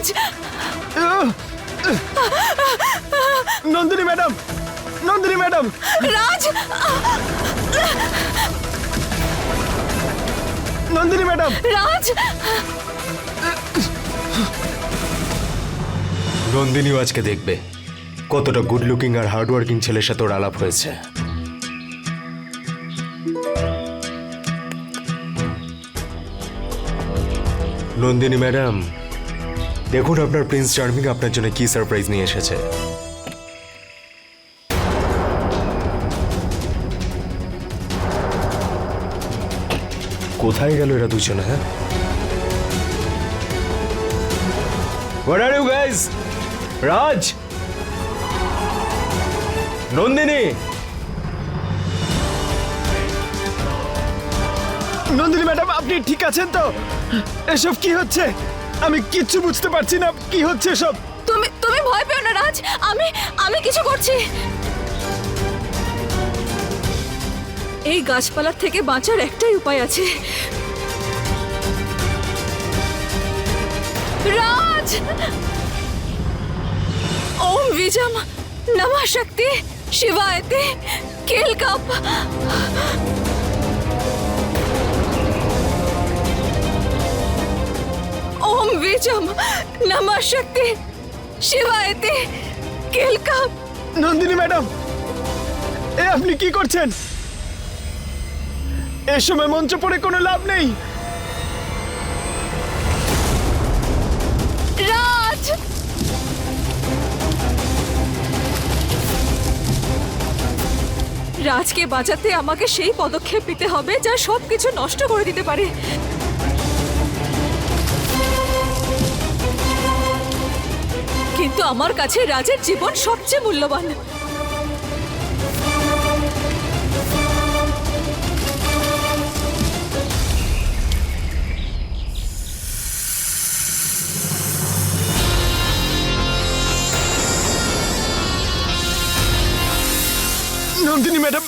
Raj Nandini madam Nandini madam. Raj! Nandini madam. Raj! নন্দিনীও আজকে দেখবে কতটা গুড লুকিং আর hardworking ছেলের সাথে ওর আলাপ হয়েছে। নন্দিনী ম্যাডাম দেখুন আপনার প্রিন্স চার্মিং আপনার জন্য কি সারপ্রাইজ নিয়ে এসেছে। কোথায় গেল এরা দুজনে হ্যাঁ? What are you guys? Raj! Nandini! Nandini madam, আপনি ঠিক আছেন তো? এসব কি হচ্ছে? আমি কিচ্ছু বুঝতে পারছি না। কি হচ্ছে সব তুমি তুমি ভয় পেও না, রাজ। আমি আমি কিছু করছি। এই গাছপালার থেকে বাঁচার একটাই উপায় আছে। রাজ! ওম বিজম, নমঃ শক্তি, শিবায়তে, কেলকাপ। ওম বিজম নমঃ শক্তি শিবায়তে কেলকাপ নন্দিনী ম্যাডাম এ আপনি কি করছেন এ সময় মঞ্চ পড়ে কোনো লাভ নেই রাজ রাজকে বাঁচাতে আমাকে সেই পদক্ষেপ নিতে হবে যা সবকিছু নষ্ট করে দিতে পারে। কিন্তু আমার কাছে রাজের জীবন সবচেয়ে মূল্যবান। নন্দিনী ম্যাডাম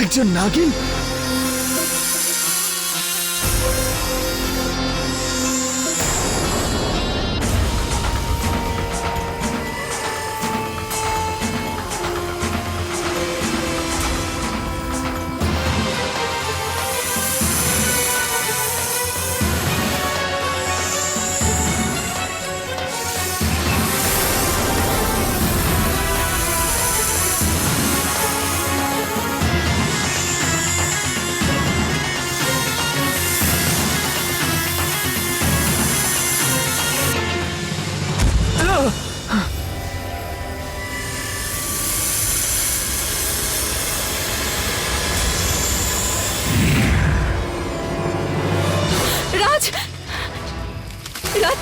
একজন নাগিন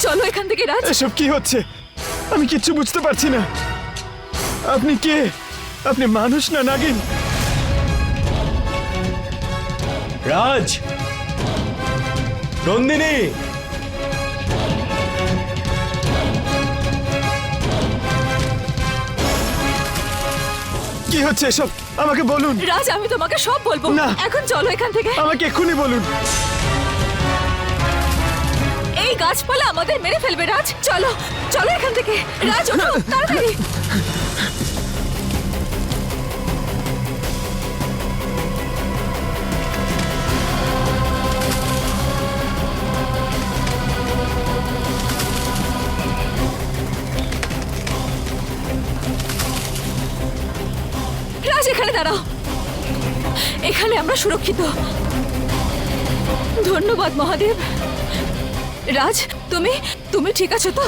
চলো এখান থেকে রাজ। এসব কি হচ্ছে? আমি কিচ্ছু বুঝতে পারছি না। আপনি কে? আপনি মানুষ না নাগিন? রাজ! নন্দিনী! কি হচ্ছে এসব? আমাকে বলুন। রাজ আমি তোমাকে সব বলব। না। এখন চলো এখান থেকে। আমাকে এক্ষুনি বলুন। এই গাছপালা আমাদের মেরে ফেলবে, রাজ। চলো চলো এখান থেকে। রাজ, ওঠো, তাড়াতাড়ি। রাজ, এখানে দাঁড়াও। এখানে আমরা সুরক্ষিত। ধন্যবাদ, মহাদেব। রাজ, তুমি তুমি ঠিক আছো তো?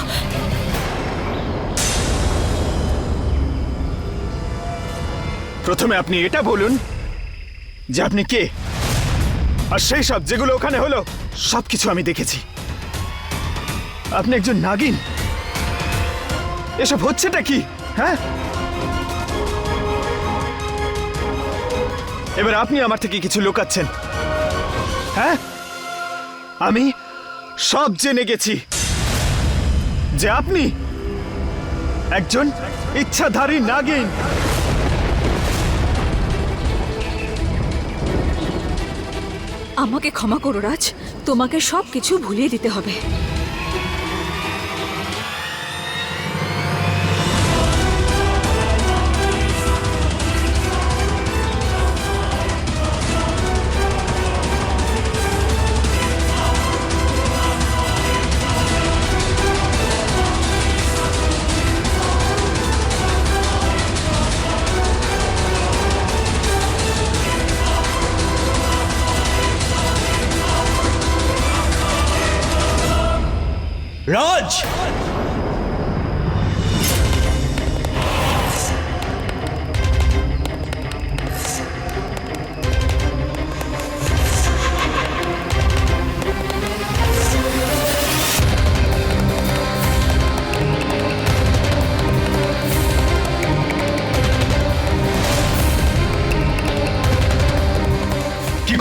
প্রথমে আপনি এটা বলুন যে আপনি কে? আর সেই সব যেগুলো ওখানে হলো সব কিছু আমি দেখেছি। আপনি একজন নাগিন। এসব হচ্ছেটা কি? হ্যাঁ? এবার আপনি আমার থেকে কিছু লুকাচ্ছেন। হ্যাঁ? আমি সব জেনে গেছি। যে আপনি একজন ইচ্ছাধারী নাগিন। আমাকে ক্ষমা করো, রাজ। তোমাকে সব কিছু ভুলিয়ে দিতে হবে।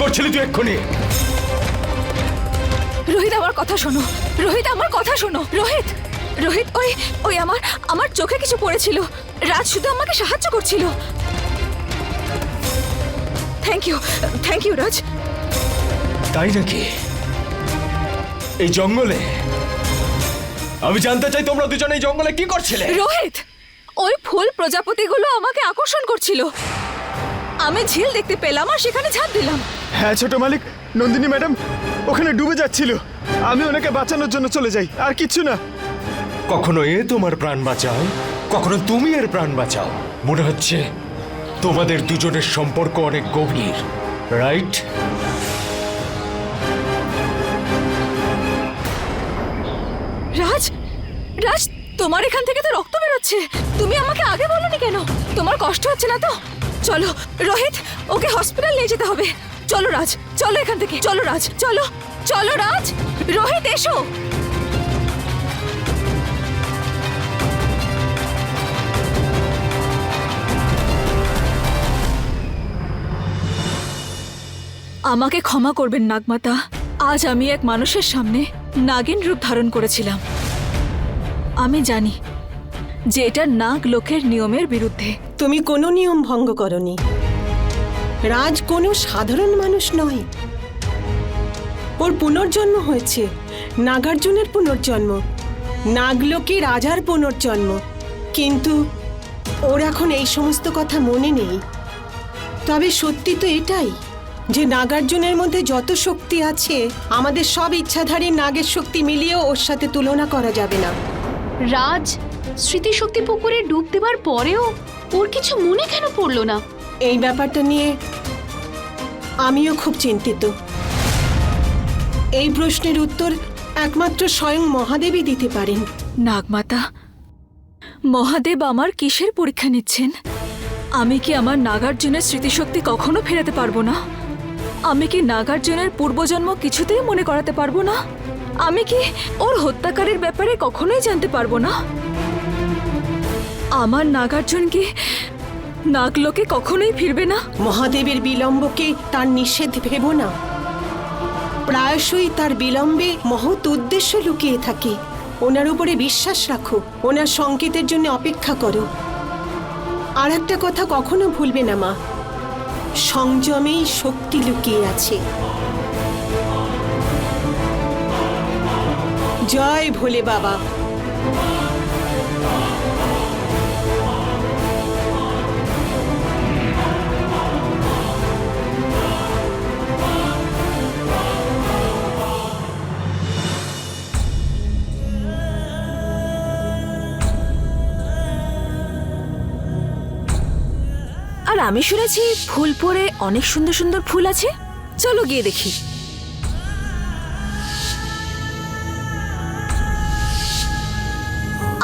করছিলি তুই এক্ষুনি? রোহিত আমার কথা শোনো। রোহিত আমার কথা শোনো। রোহিত রোহিত ওই ওই আমার আমার চোখে কিছু পড়েছিল। রাজ শুধু আমাকে সাহায্য করছিল। Thank you thank you Raj. তাই নাকি? এই জঙ্গলে? আমি জানতে চাই তোমরা দুজনে এই জঙ্গলে কি করছিলে? রোহিত ওই ফুল প্রজাপতিগুলো আমাকে আকর্ষণ করছিল। আমি ঝিল দেখতে পেলাম আর সেখানে ঝাঁপ দিলাম। হ্যাঁ ছোট মালিক নন্দিনী ম্যাডাম ওখানে ডুবে যাচ্ছিল। আমি ওনাকে বাঁচানোর জন্য চলে যাই আর কিচ্ছু না। কখনো এ তোমার প্রাণ বাঁচায় কখনো তুমি এর প্রাণ বাঁচাও। মনে হচ্ছে তোমাদের দুজনের সম্পর্ক অনেক গভীর রাইট? রাজ রাজ তোমার এখান থেকে তো রক্ত বেরোচ্ছে। তুমি আমাকে আগে বলনি কেন? তোমার কষ্ট হচ্ছে না তো? চলো, রোহিত, ওকে হসপিটাল নিয়ে যেতে হবে। চলো রাজ, চলো এখান থেকে, চলো রাজ, চলো চলো রাজ, রোহিত, এসো। আমাকে ক্ষমা করবেন, নাগমাতা। আজ আমি এক মানুষের সামনে নাগিন রূপ ধারণ করেছিলাম। আমি জানি যে এটা নাগ লোকের নিয়মের বিরুদ্ধে। তুমি কোনো নিয়ম ভঙ্গ করনি। রাজ কোনো সাধারণ মানুষ নয়। ওর পুনর্জন্ম হয়েছে। নাগার্জুনের পুনর্জন্ম। নাগলোকে রাজার পুনর্জন্ম। কিন্তু ওর এখন এই সমস্ত কথা মনে নেই। তবে সত্যি তো এটাই যে নাগার্জুনের মধ্যে যত শক্তি আছে, আমাদের সব ইচ্ছাধারী নাগের শক্তি মিলিয়েও ওর সাথে তুলনা করা যাবে না। রাজ স্মৃতিশক্তি পুকুরে ডুব দেবার পরেও ওর কিছু মনে কেন পড়ল না? এই ব্যাপারটা নিয়ে আমিও খুব চিন্তিত। এই প্রশ্নের উত্তর একমাত্র স্বয়ং মহাদেবই দিতে পারেন। নাগমাতা মহাদেব আমার কিসের পরীক্ষা নিচ্ছেন? আমি কি আমার নাগার্জুনের স্মৃতিশক্তি কখনো ফেরাতে পারব না? আমি কি নাগার্জুনের পূর্বজন্ম কিছুতেই মনে করাতে পারব না? আমি কি ওর হত্যাকারীর ব্যাপারে কখনোই জানতে পারব না? আমার নাগার্জুন কি নাগলোকে কখনোই ফিরবে না। মহাদেবের বিলম্বকে তার নিষেধ ভেব না। প্রায়শই তার বিলম্বে মহৎ উদ্দেশ্য লুকিয়ে থাকে। ওনার উপরে বিশ্বাস রাখো, ওনার সংকেতের জন্য অপেক্ষা করো। আর একটা কথা কখনো ভুলবে না, মা। সংযমেই শক্তি লুকিয়ে আছে। জয় ভোলে বাবা। আর আমি শুনেছি ফুলপুরে অনেক সুন্দর সুন্দর ফুল আছে। চলো গিয়ে দেখি।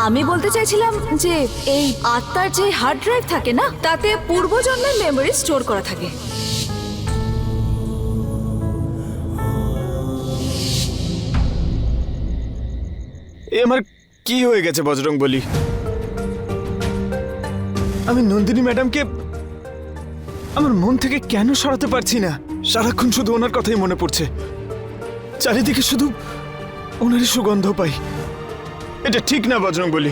আমি বলতে চাইছিলাম যে এই আত্মার যে হার্ড ড্রাইভ থাকে না, তাতে পূর্বজন্মের মেমোরি স্টোর করা থাকে। এ আমার কি হয়ে গেছে বজরং বলি? আমি নন্দিনী ম্যাডামকে আমার মন থেকে কেন সরাতে পারছি না? সারাক্ষণ শুধু ওনার কথাই মনে পড়ছে। চারিদিকে শুধু ওনারই সুগন্ধ পাই। এটা ঠিক না বজরং বলি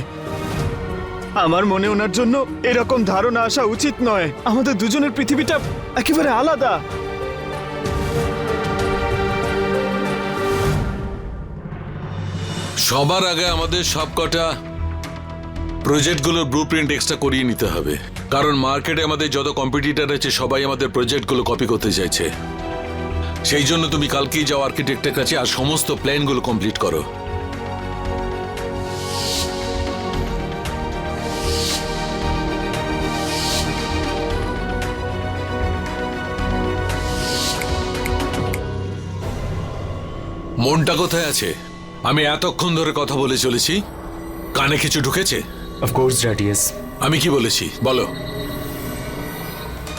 আমার মনে ওনার জন্য এরকম ধারণা আসা উচিত নয়। আমাদের দুজনের পৃথিবীটা একেবারে আলাদা। সবার আগে আমাদের সবকটা প্রজেক্টগুলোর ব্লু প্রিন্ট এক্সট্রা করিয়ে নিতে হবে। কারণ মার্কেটে আমাদের যত কম্পিটিটর আছে, সবাই আমাদের প্রজেক্টগুলো কপি করতে চাইছে। সেই জন্য তুমি কালকেই যাও আর্কিটেক্টের কাছে আর সমস্ত প্ল্যানগুলো কমপ্লিট করো। মনটা কোথায় আছে? আমি এতক্ষণ ধরে কথা বলে চলেছি। কানে কিছু ঢুকেছে? অফকোর্স র্যাডিয়াস আমি কি বলেছি? বলো।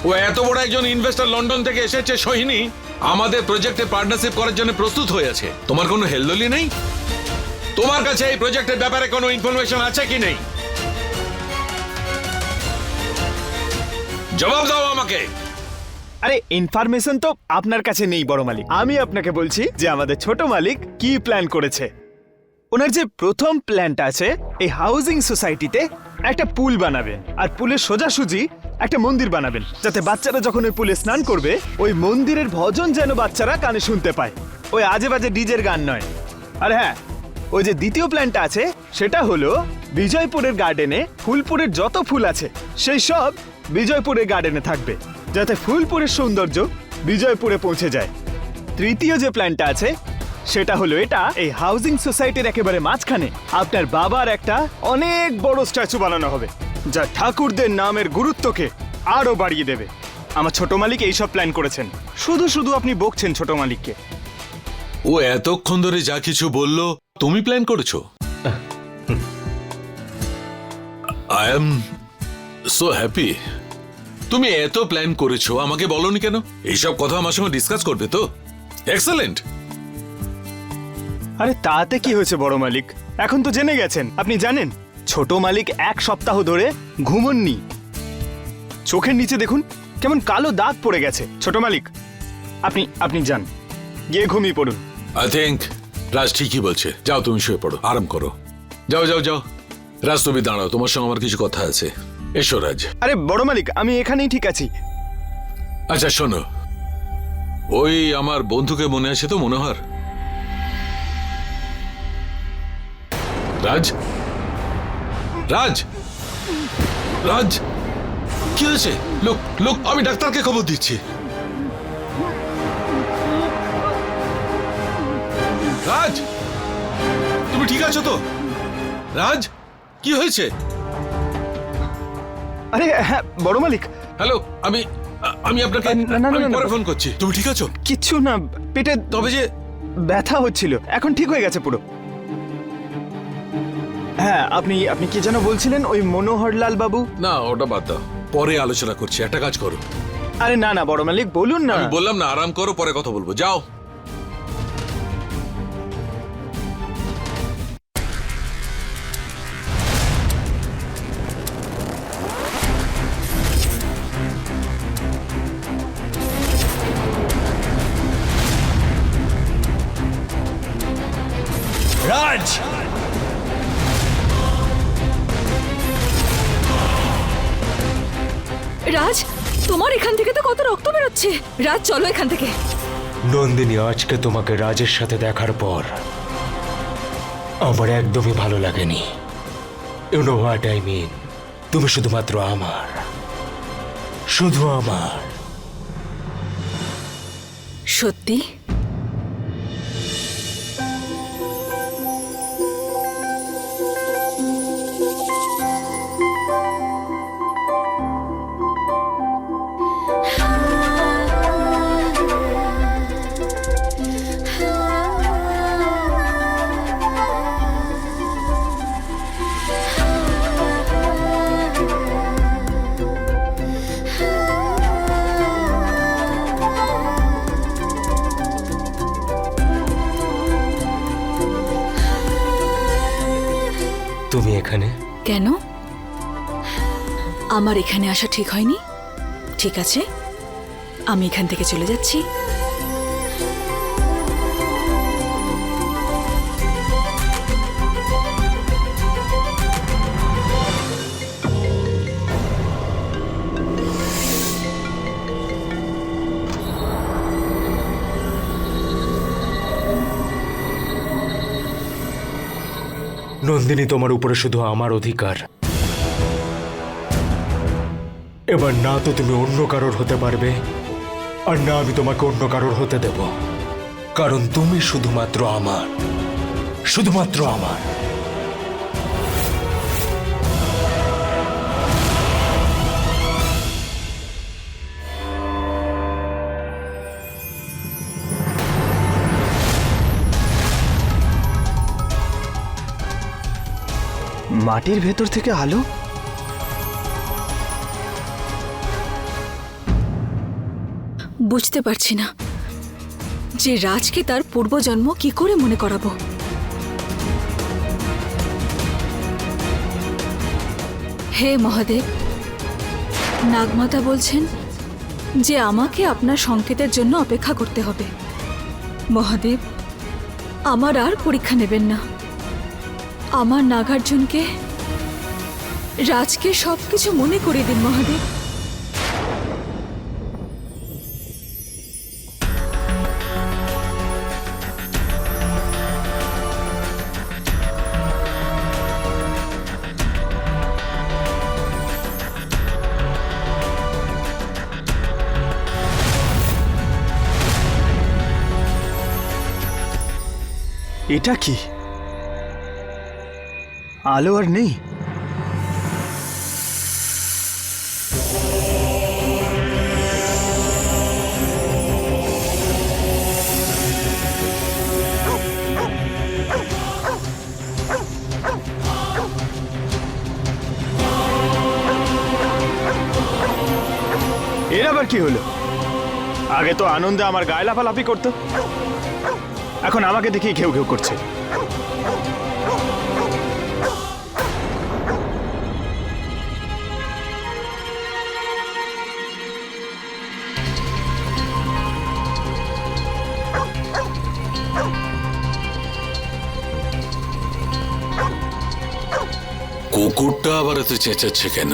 ও এত বড় একজন ইনভেস্টর লন্ডন থেকে এসেছে সোহিনী। আমাদের প্রজেক্টে পার্টনারশিপ করার জন্য প্রস্তুত হয়ে আছে। তোমার কোনো হেলদলি নেই? তোমার কাছে এই প্রজেক্টের ব্যাপারে কোনো ইনফরমেশন আছে কি নেই? জবাব দাও আমাকে। আরে ইনফরমেশন তো আপনার কাছে নেই বড় মালিক। আমি আপনাকে বলছি যে আমাদের ছোট মালিক কি প্ল্যান করেছে। ওনার যে প্রথম প্ল্যানটা আছে এই হাউজিং সোসাইটিতে একটা পুল বানাবেন। আর পুলের সোজাসুজি একটা মন্দির বানাবেন, যাতে বাচ্চারা যখন ওই পুলে স্নান করবে, ওই মন্দিরের ভজন যেন বাচ্চারা কানে শুনতে পায়। ওই আজে বাজে ডিজের গান নয়। আর হ্যাঁ ওই যে দ্বিতীয় প্ল্যানটা আছে, সেটা হলো বিজয়পুরের গার্ডেনে ফুলপুরের যত ফুল আছে, সেই সব বিজয়পুরের গার্ডেনে থাকবে, যাতে ফুলপুরের সৌন্দর্য বিজয়পুরে পৌঁছে যায়। তৃতীয় যে প্ল্যানটা আছে সেটা হলো এটা, এই হাউজিং সোসাইটির একেবারে মাঝখানে। আপনার বাবার একটা অনেক বড় স্ট্যাচু বানানো হবে, যা ঠাকুরদের নামের গুরুত্বকে আরও বাড়িয়ে দেবে। আমার ছোট মালিক এইসব প্ল্যান করেছেন। শুধু শুধু আপনি বকছেন ছোট মালিককে। ও এতক্ষণ ধরে যা কিছু বলল, তুমি প্ল্যান করেছ? আই এম সো হ্যাপি তুমি এত প্ল্যান করেছ, আমাকে বলনি কেন? এইসব কথা আমার সঙ্গে ডিসকাস করবে তো? এক্সেলেন্ট আরে তাতে কি হয়েছে বড় মালিক? এখন তো জেনে গেছেন আপনি জানেন ছোট মালিক এক সপ্তাহ ধরে ঘুমননি। চোখের নিচে দেখুন কেমন কালো দাগ পড়ে গেছে। ছোট মালিক আপনি আপনি যান গিয়ে ঘুমিয়ে পড়ুন। আই থিঙ্ক রাজ ঠিকই বলছে। যাও তুমি শুয়ে পড়ো আরাম করো। যাও যাও যাও। রাজ তুমি দাঁড়াও তোমার সঙ্গে আমার কিছু কথা আছে। এসো রাজ। আরে বড় মালিক আমি এখানেই ঠিক আছি। আচ্ছা শোনো। ওই আমার বন্ধুকে মনে আছে তো মনোহর? রাজ? রাজ? রাজ? কি হয়েছে? লোক লোক আমি ডাক্তারকে খবর দিচ্ছি। রাজ? তুমি ঠিক আছো তো? রাজ কি হয়েছে? আরে হ্যাঁ বড় মালিক। হ্যালো আমি আমি আপনাকে না, না, না, আমি পরে ফোন করছি। তুমি ঠিক আছো? কিচ্ছু না পেটে তবে যে ব্যথা হচ্ছিল। এখন ঠিক হয়ে গেছে পুরো। হ্যাঁ আপনি আপনি কি যেন বলছিলেন ওই মনোহরলাল বাবু? না ওটা বাদ দাও। পরে আলোচনা করছি একটা কাজ করো। আরে না না বড় মালিক বলুন না। আমি বললাম না আরাম করো পরে কথা বলব। যাও। বেরোচ্ছে রাজ চলো এখান থেকে। নন্দিনী আজকে তোমাকে রাজের সাথে দেখার পর আমার একদমই ভালো লাগেনি। You know what I mean তুমি শুধুমাত্র আমার। শুধু আমার। সত্যি? আমার এখানে আসা ঠিক হয়নি? ঠিক আছে। আমি এখান থেকে চলে যাচ্ছি। নন্দিনী তোমার উপরে শুধু আমার অধিকার। এবার না তো তুমি অন্য কারোর হতে পারবে, আর না আমি তোমাকে অন্য কারোর হতে দেব। কারণ তুমি শুধুমাত্র আমার শুধুমাত্র আমার। মাটির ভেতর থেকে আলো? বুঝতে পারছি না। যে রাজকে তার পূর্বজন্ম কি করে মনে করাবো? হে মহাদেব, নাগমাতা বলছেন যে আমাকে আপনার সংকেতের জন্য অপেক্ষা করতে হবে। মহাদেব, আমার আর পরীক্ষা নেবেন না। আমার নাগার্জুনকে, রাজকে সবকিছু মনে করিয়ে দিন মহাদেব। এটা কি? আলো আর নেই। এর আবার কি হলো? আগে তো আনন্দে আমার গায়ে লাফালাফি করতো। এখন আমাকে দেখেই ঘেউ ঘেউ করছে। কুকুরটা আবার এত চেঁচাচ্ছে কেন?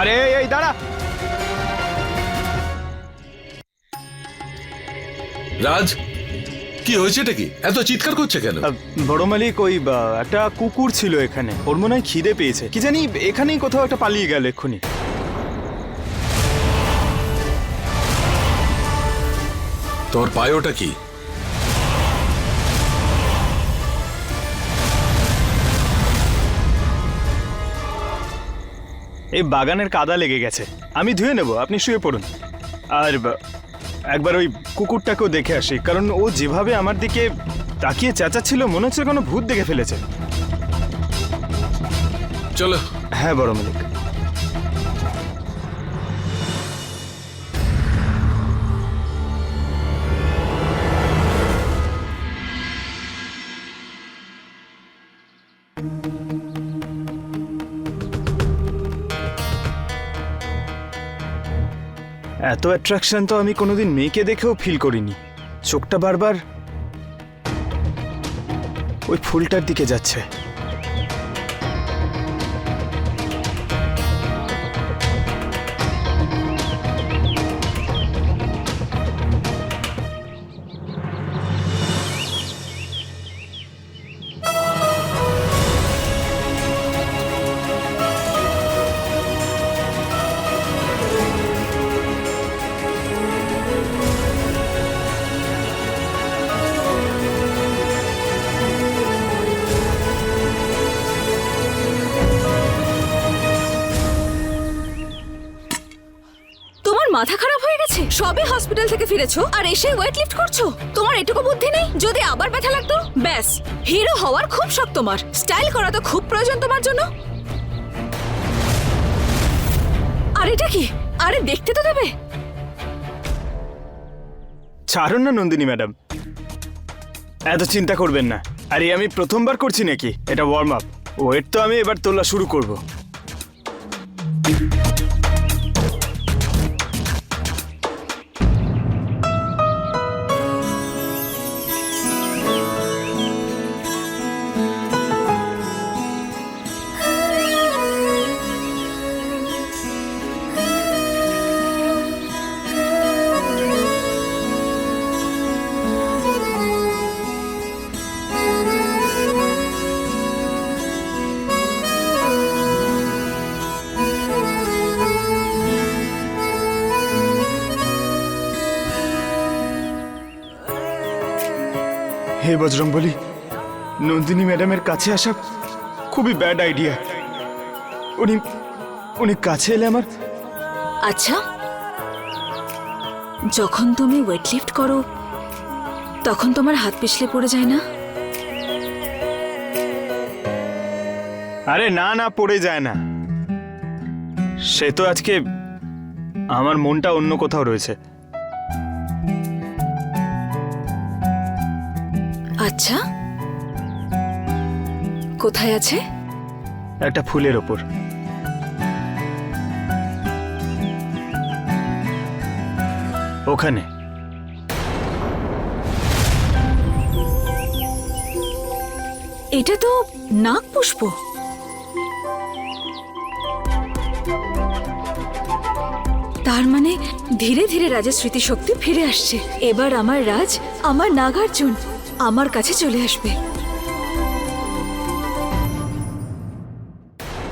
আরে এই, দাঁড়া। রাজ কি হয়েছে এটা কি? এত চিৎকার করছে কেন? বড় মালিক ওই বা, একটা কুকুর ছিল এখানে। ওর মনে হয় খিদে পেয়েছে। কি জানি এখানেই কোথাও একটা পালিয়ে গেল এক্ষুনি। তোর পায়ে ওটা কি? এই বাগানের কাদা লেগে গেছে। আমি ধুয়ে নেব আপনি শুয়ে পড়ুন। আর একবার ওই কুকুরটাকেও দেখে আসি কারণ ও যেভাবে আমার দিকে তাকিয়ে চেঁচাচ্ছিল মনে হচ্ছে কোনো ভূত দেখে ফেলেছে। চলো। হ্যাঁ বড় মালিক। এত অ্যাট্রাকশন তো আমি কোনোদিন মেয়েকে দেখেও ফিল করিনি। চোখটা বারবার ওই ফুলটার দিকে যাচ্ছে। মাথা খারাপ হয়ে গেছে? সবে হসপিটাল থেকে ফিরেছো আর এসে ওয়েট লিফট করছ? তোমার এটুকু বুদ্ধি নেই? যদি আবার ব্যথা লাগতো? ব্যাস হিরো হওয়ার খুব শখ তোমার। স্টাইল করা তো খুব প্রয়োজন তোমার জন্য। আর এটা কি? আরে দেখতে তো দেবে। ছাড়ুন না নন্দিনী ম্যাডাম। এত চিন্তা করবেন না। আরে, আমি প্রথমবার করছি নাকি? এটা ওয়ার্ম আপ ওয়েট তো আমি এবার তোলা শুরু করব। হে বজরং বলি নন্দিনী ম্যাডামের কাছে আসা খুবই ব্যাড আইডিয়া উনি উনি কাছে এলে আমার আচ্ছা। যখন তুমি ওয়েট লিফট করো তখন তোমার হাত পিছলে পড়ে যায় না? আরে না না পড়ে যায় না। সে তো আজকে আমার মনটা অন্য কোথাও রয়েছে। আচ্ছা। কোথায় আছে? একটা ফুলের ওপর। ওখানে। এটা তো নাক পুষ্প। তার মানে ধীরে ধীরে রাজের স্মৃতিশক্তি ফিরে আসছে। এবার আমার রাজ আমার নাগার্জুন। আমার কাছে চলে আসবে।